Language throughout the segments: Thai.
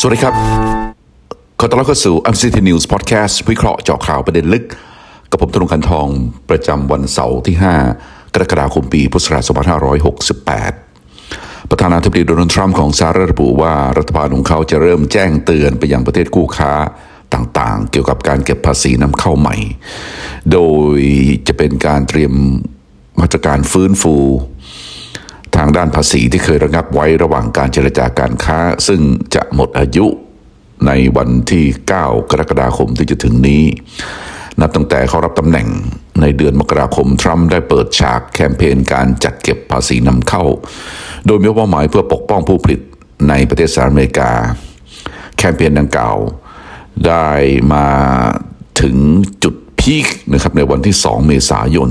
สวัสดีครับ ขอต้อนรับเข้าสู่ u n c i t y News Podcast วิเคราะห์เจาะข่าวประเด็นลึก กับผมธนงคันทองประจำวันเสาร์ที่ 5 กรกฎาคมปีพุทธศักราช2568 ประธานาธิบดีโดนัลด์ทรัมป์ของสหรัฐระบุว่ารัฐบาลของเขาจะเริ่มแจ้งเตือนไปยังประเทศคู่ค้าต่างๆ เกี่ยวกับการเก็บภาษีนำเข้าใหม่ โดยจะเป็นการเตรียมมาตรการฟื้นฟู ทางด้านภาษีที่เคยระงับไว้ระหว่างการเจรจาการค้า ซึ่งจะหมดอายุในวันที่ 9 กรกฎาคมที่จะถึงนี้ นับตั้งแต่เขารับตำแหน่งในเดือนมกราคม ทรัมป์ได้เปิดฉากแคมเปญการจัดเก็บภาษีนำเข้า โดยมีเป้าหมายเพื่อปกป้องผู้ผลิตในประเทศสหรัฐอเมริกา แคมเปญดังกล่าวได้มาถึงจุดพีคนะครับในวันที่ 2 เมษายน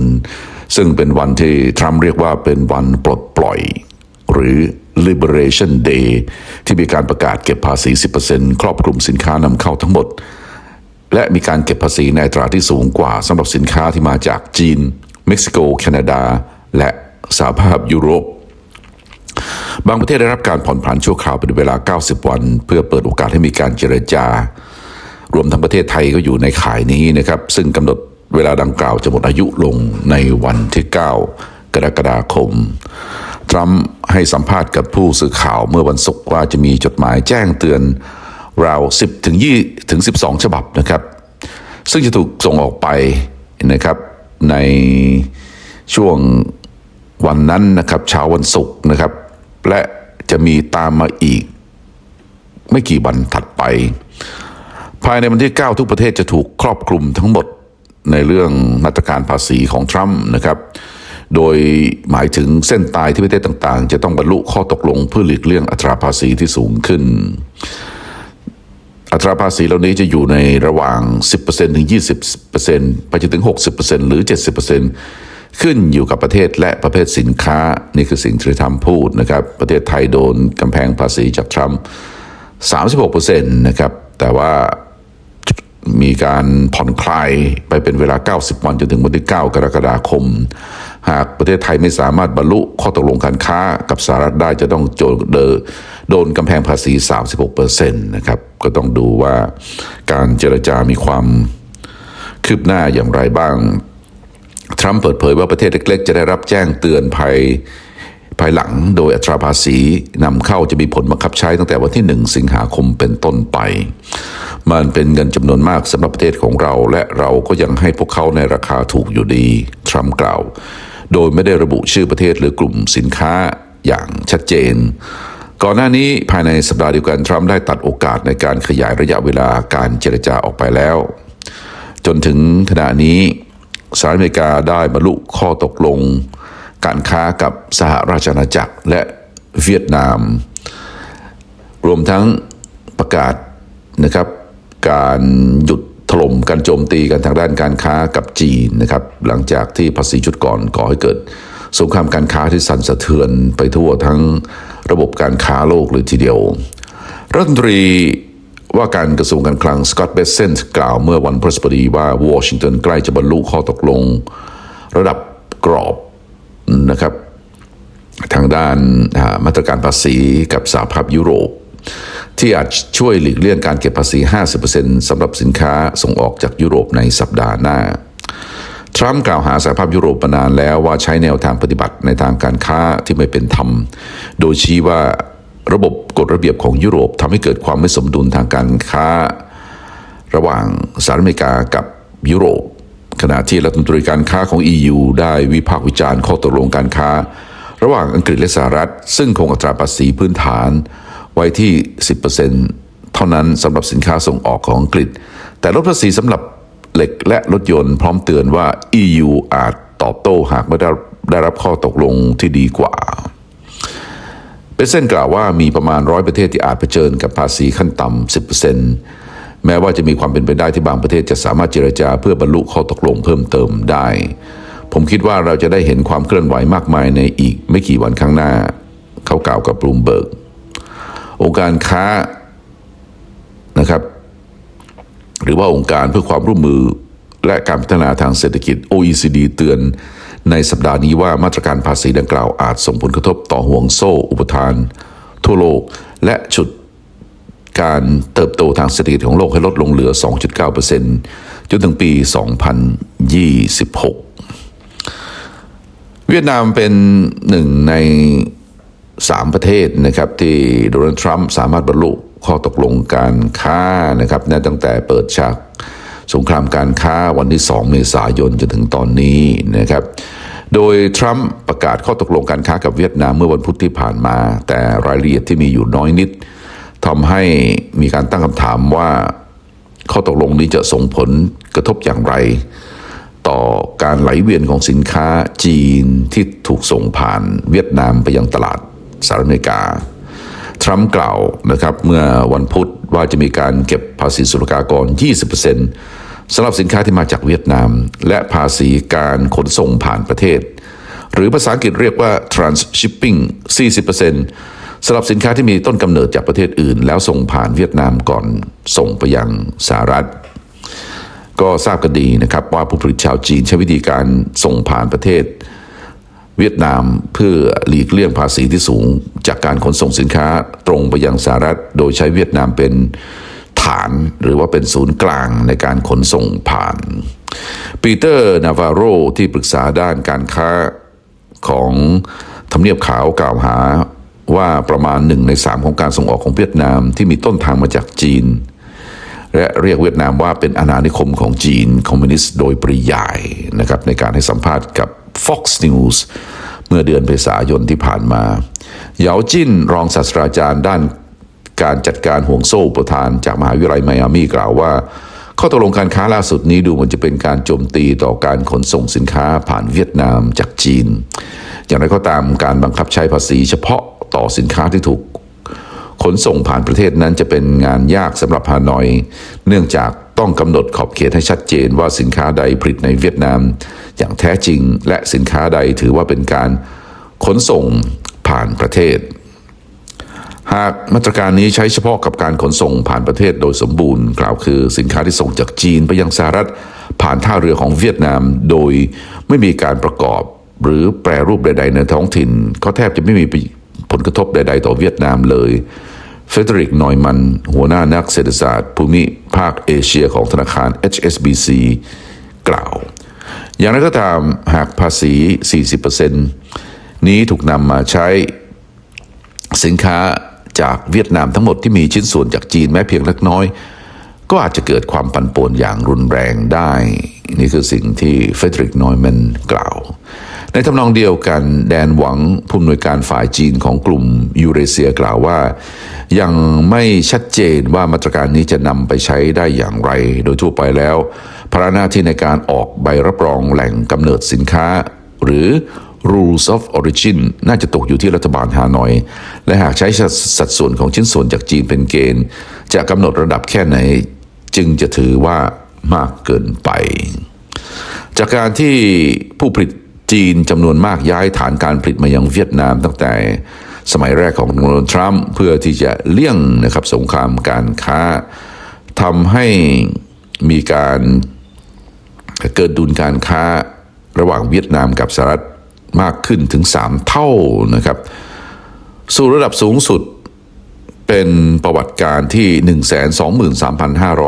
ซึ่งเป็นวันที่ทรัมป์เรียกว่าเป็นวันปลดปล่อย หรือ Liberation Day ที่มีการประกาศเก็บภาษี 10%ครอบคลุมสินค้านำเข้าทั้งหมด และมีการเก็บภาษีในอัตราที่สูงกว่าสำหรับสินค้าที่มาจากจีน เม็กซิโก แคนาดา และสหภาพยุโรปบางประเทศได้รับการผ่อนผันชั่วคราวเป็นเวลา 90 วัน เพื่อเปิดโอกาสให้มีการเจรจา รวมทั้งประเทศไทยก็อยู่ในข่ายนี้นะครับ ซึ่งกำหนด เวลาดังกล่าวจะหมดอายุลงในวันที่ 9 กรกฎาคม ทรัมป์ให้สัมภาษณ์กับผู้สื่อข่าวเมื่อวันศุกร์ว่าจะมีจดหมายแจ้งเตือนราว 10 ถึง 20 ถึง 12 ฉบับนะครับ ซึ่งจะถูกส่งออกไปนะครับในช่วงวันนั้นนะครับเช้าวันศุกร์นะครับ และจะมีตามมาอีก ไม่กี่วันถัดไป ภายในวันที่ 9 ทุกประเทศจะถูกครอบคลุมทั้งหมด ในเรื่องมาตรการภาษีของทรัมป์นะครับ โดยหมายถึงเส้นตายที่ประเทศต่างๆ จะต้องบรรลุข้อตกลงเพื่อหลีกเลี่ยงอัตราภาษีที่สูงขึ้น อัตราภาษีเหล่านี้จะอยู่ในระหว่าง 10%ถึง 20%ไปจนถึง 60%หรือ 70%ขึ้นอยู่กับประเทศและประเภทสินค้า นี่คือสิ่งที่ทรัมป์พูดนะครับ ประเทศไทยโดนกำแพงภาษีจากทรัมป์36%นะครับ แต่ว่า มีการผ่อนคลายไปเป็นเวลา 90 วันจนถึงวันที่ 9 กรกฎาคม หากประเทศไทยไม่สามารถบรรลุข้อตกลงการค้ากับสหรัฐได้จะต้องโจเดโดนกำแพงภาษี 36%นะครับก็ต้องดูว่าการเจรจามีความคืบหน้าอย่างไรบ้าง ทรัมป์เปิดเผยว่าประเทศเล็กๆ จะได้รับแจ้งเตือนภัย ภายหลังโดยอัตราภาษีนำเข้าจะมีผลบังคับใช้ตั้งแต่วันที่ 1 สิงหาคมเป็นต้นไป มันเป็นเงินจำนวนมากสำหรับประเทศของเรา และเราก็ยังให้พวกเขาในราคาถูกอยู่ดี ทรัมป์กล่าว โดยไม่ได้ระบุชื่อประเทศหรือกลุ่มสินค้าอย่างชัดเจน ก่อนหน้านี้ภายในสัปดาห์เดียวกันทรัมป์ได้ตัดโอกาสในการขยายระยะเวลาการเจรจาออกไปแล้ว จนถึงขณะนี้สหรัฐอเมริกาได้บรรลุข้อตกลง การค้ากับสหราชอาณาจักรและเวียดนาม รวมทั้งประกาศนะครับการหยุดถล่มการโจมตีกันทางด้านการค้ากับจีนนะครับหลังจากที่ภาษีชุดก่อนก่อให้เกิดสงครามการค้าที่สั่นสะเทือนไปทั่วทั้งระบบการค้าโลกเลยทีเดียว รัฐมนตรีว่าการกระทรวงการคลังสกอตต์เบสเซนต์กล่าวเมื่อวันพฤหัสบดีว่าวอชิงตันใกล้จะบรรลุข้อตกลง ระดับกรอบ นะครับ ทางด้านมาตรการภาษีกับสหภาพยุโรป ที่อาจช่วยหลีกเลี่ยงการเก็บภาษี 50%สำหรับสินค้าส่งออกจากยุโรปในสัปดาห์หน้า ทรัมป์กล่าวหาสหภาพยุโรปมานานแล้วว่าใช้แนวทางปฏิบัติในทางการค้าที่ไม่เป็นธรรม โดยชี้ว่าระบบกฎระเบียบของยุโรปทำให้เกิดความไม่สมดุลทางการค้า ระหว่างสหรัฐอเมริกากับยุโรป ขณะที่รัฐมนตรีการค้าของ EU ได้วิพากษ์วิจารณ์ข้อตกลงการค้า ระหว่างอังกฤษและสหรัฐ ซึ่งคงอัตราภาษีพื้นฐานไว้ที่ 10%เท่านั้นสำหรับสินค้าส่งออกของอังกฤษ แต่ลดภาษีสำหรับเหล็กและรถยนต์พร้อมเตือนว่า EU อาจตอบโต้หากไม่ได้ได้รับข้อตกลงที่ดีกว่าเปเซนกล่าวว่ามีประมาณร้อยประเทศที่อาจเผชิญกับภาษีขั้นต่ำ 10% แม้ว่าจะมีความเป็นไปได้ที่บางประเทศจะสามารถเจรจาเพื่อบรรลุข้อตกลงเพิ่มเติมได้ ผมคิดว่าเราจะได้เห็นความเคลื่อนไหวมากมายในอีกไม่กี่วันข้างหน้า เขากล่าวกับบลูมเบิร์กองค์การค้านะครับ หรือว่าองค์การเพื่อความร่วมมือและการพัฒนาทางเศรษฐกิจ OECD เตือนในสัปดาห์นี้ว่ามาตรการภาษีดังกล่าวอาจส่งผลกระทบต่อห่วงโซ่อุปทาน ทั่วโลก และฉุด การเติบโตทางเศรษฐกิจของโลกให้ลดลงเหลือ 2.9%จนถึงปี 2026 เวียดนามเป็นหนึ่งในสามประเทศนะครับที่โดนัลด์ทรัมป์สามารถบรรลุข้อตกลงการค้านะครับนะตั้งแต่เปิดฉากสงครามการค้าวันที่ 2 เมษายนจนถึงตอนนี้นะครับ โดยทรัมป์ประกาศข้อตกลงการค้ากับเวียดนามเมื่อวันพุธที่ผ่านมา แต่รายละเอียดที่มีอยู่น้อยนิด ทำให้มีการตั้งคำถามว่า ข้อตกลงนี้จะส่งผลกระทบอย่างไร ต่อการไหลเวียนของสินค้าจีนที่ถูกส่งผ่านเวียดนามไปยังตลาดสหรัฐอเมริกา ทรัมป์กล่าวนะครับเมื่อวันพุธว่าจะมีการเก็บภาษีศุลกากร 20%สำหรับสินค้าที่มาจากเวียดนาม และภาษีการขนส่งผ่านประเทศ หรือภาษาอังกฤษเรียกว่า transshipping 40% สำหรับสินค้าที่มีต้นกำเนิดจากประเทศอื่น แล้วส่งผ่านเวียดนามก่อนส่งไปยังสหรัฐ ก็ทราบกันดีนะครับว่าผู้ผลิตชาวจีนใช้วิธีการส่งผ่านประเทศ เวียดนามเพื่อหลีกเลี่ยงภาษีที่สูง จากการขนส่งสินค้าตรงไปยังสหรัฐ โดยใช้เวียดนามเป็นฐานหรือว่าเป็นศูนย์กลางในการขนส่งผ่าน ปีเตอร์นาวาโรที่ปรึกษาด้านการค้าของทำเนียบขาวกล่าวหา ว่าประมาณหนึ่งในสามของการส่งออกของเวียดนามที่มีต้นทางมาจากจีน และเรียกเวียดนามว่าเป็นอาณานิคมของจีนคอมมิวนิสต์โดยปริยายนะครับในการให้สัมภาษณ์กับ Fox News เมื่อเดือนเมษายนที่ผ่านมาเหยาจิ้นรองศาสตราจารย์ด้านการจัดการห่วงโซ่ประธานจากมหาวิทยาลัยไมอามีกล่าวว่า ข้อตกลงการค้าล่าสุดนี้ดูเหมือนจะเป็นการโจมตีต่อการขนส่งสินค้าผ่านเวียดนามจากจีน อย่างไรก็ตามการบังคับใช้ภาษีเฉพาะ ต่อสินค้าที่ถูกขนส่งผ่านประเทศนั้นจะเป็นงานยากสำหรับฮานอย เนื่องจากต้องกำหนดขอบเขตให้ชัดเจนว่าสินค้าใดผลิตในเวียดนาม อย่างแท้จริงและสินค้าใดถือว่าเป็นการขนส่งผ่านประเทศ หากมาตรการนี้ใช้เฉพาะกับการขนส่งผ่านประเทศโดยสมบูรณ์ กล่าวคือสินค้าที่ส่งจากจีนไปยังสหรัฐ ผ่านท่าเรือของเวียดนาม โดยไม่มีการประกอบหรือแปรรูปใด ๆ ในท้องถิ่นก็แทบจะไม่มี ผลกระทบใด ๆ ต่อเวียดนามเลย เฟเดริกนอยมัน หัวหน้านักเศรษฐศาสตร์ภูมิภาคเอเชียของธนาคาร HSBC กล่าว อย่างไรก็ตามหากภาษี 40%นี้ถูกนำมาใช้สินค้าจากเวียดนามทั้งหมดที่มีชิ้นส่วนจากจีนแม้เพียงเล็กน้อย ก็อาจจะเกิดความปั่นป่วนอย่างรุนแรงได้ นี่คือสิ่งที่เฟเดริกนอยแมนกล่าว ในทำนองเดียวกันแดนหวังผู้อำนวยการฝ่ายจีนของกลุ่มยูเรเซียกล่าวว่า ยังไม่ชัดเจนว่ามาตรการนี้จะนำไปใช้ได้อย่างไร โดยทั่วไปแล้วภาระหน้าที่ในการออกใบรับรองแหล่งกำเนิดสินค้า หรือ rules of origin น่าจะตกอยู่ที่รัฐบาลฮานอย และหากใช้สัดส่วนของชิ้นส่วนจากจีนเป็นเกณฑ์ จะกำหนดระดับแค่ไหน จึงจะถือว่ามากเกินไป จากการที่ผู้ผลิต จีนจำนวนมากย้ายฐานการผลิตมายังเวียดนามตั้งแต่สมัยแรกของโดนัลด์ทรัมป์เพื่อที่จะเลี่ยงนะครับสงครามการค้าทำให้มีการเกิดดุลการค้าระหว่างเวียดนามกับสหรัฐมากขึ้นถึง 3 เท่านะครับ สู่ระดับสูงสุดเป็นประวัติการที่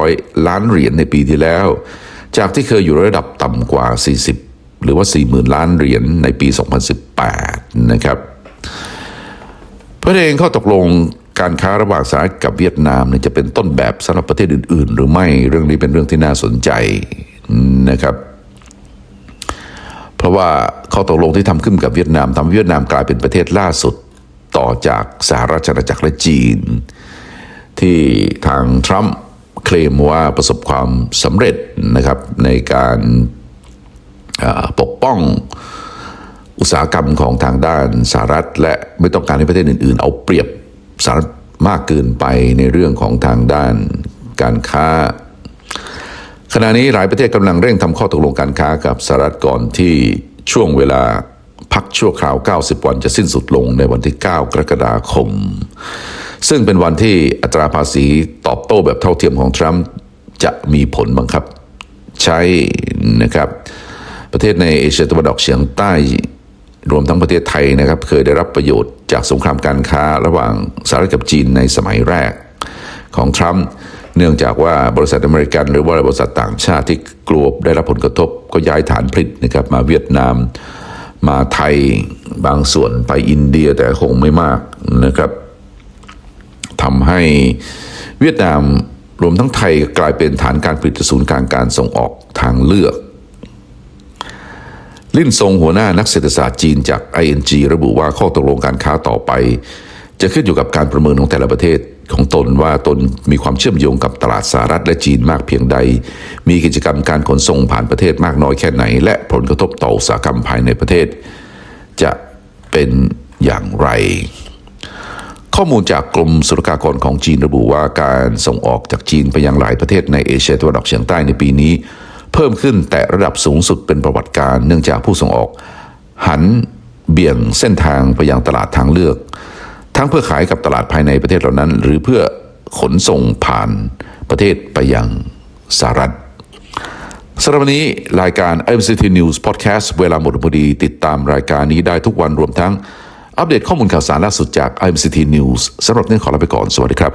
123,500 ล้านเหรียญในปีที่แล้ว จากที่เคยอยู่ระดับต่ำกว่า 40 หรือว่า 40,000 ล้านเหรียญในปี 2018 นะครับเพื่อเองข้อตกลงการค้าระหว่างสหรัฐกับเวียดนามเนี่ยจะเป็นต้นแบบสำหรับประเทศอื่น ๆ หรือไม่เรื่องนี้เป็นเรื่องที่น่าสนใจนะครับ เพราะว่าข้อตกลงที่ทำขึ้นกับเวียดนามทำให้เวียดนามกลายเป็นประเทศล่าสุดต่อจากสหราชอาณาจักรและจีน ที่ทางทรัมป์เคลมว่าประสบความสำเร็จนะครับในการ ปกป้องอุตสาหกรรมของทางด้านสหรัฐ และไม่ต้องการให้ประเทศอื่น ๆ เอาเปรียบสหรัฐมากเกินไปในเรื่องของทางด้านการค้า ขณะนี้หลายประเทศกำลังเร่งทำข้อตกลงการค้ากับสหรัฐก่อนที่ช่วงเวลาพักชั่วคราว 90 วันจะสิ้นสุดลงในวันที่ 9 กรกฎาคม ซึ่งเป็นวันที่อัตราภาษีตอบโต้แบบเท่าเทียมของทรัมป์จะมีผลบังคับใช้นะครับ ประเทศในเอเชียตะวันออกเฉียงใต้รวมทั้งประเทศไทยนะครับ เคยได้รับประโยชน์จากสงครามการค้าระหว่างสหรัฐกับจีนในสมัยแรกของทรัมป์เนื่องจากว่าบริษัทอเมริกัน หรือว่าบริษัทต่างชาติที่กลัวได้รับผลกระทบ ก็ย้ายฐานผลิตนะครับมาเวียดนาม มาไทยบางส่วนไปอินเดียแต่คงไม่มากนะครับทำให้เวียดนามรวมทั้งไทยกลายเป็นฐานการผลิตศูนย์กลางการส่งออกทางเลือก ลินซงหัวหน้านักเศรษฐศาสตร์จีนจาก ING ระบุว่าข้อตกลงการค้าต่อไป จะขึ้นอยู่กับการประเมินของแต่ละประเทศของตนว่าตนมีความเชื่อมโยงกับตลาดสหรัฐและจีนมากเพียงใด มีกิจกรรมการขนส่งผ่านประเทศมากน้อยแค่ไหน และผลกระทบต่ออุตสาหกรรมภายในประเทศ จะเป็นอย่างไร ข้อมูลจากกรมศุลกากรของจีนระบุว่าการส่งออกจากจีนไปยังหลายประเทศในเอเชียตะวันออกเฉียงใต้ในปีนี้ เพิ่มขึ้นแต่ระดับสูงสุดเป็นประวัติการเนื่องจากผู้ส่งออก หันเบี่ยงเส้นทางไปยังตลาดทางเลือก ทั้งเพื่อขายกับตลาดภายในประเทศเหล่านั้น หรือเพื่อขนส่งผ่านประเทศไปยังสหรัฐสำหรับวันนี้รายการ MCT News Podcast เวลาหมดพอดีติดตามรายการนี้ได้ทุกวันรวมทั้ง อัปเดตข้อมูลข่าวสารล่าสุดจาก MCT News สำหรับนี้ขอลาไปก่อน สวัสดีครับ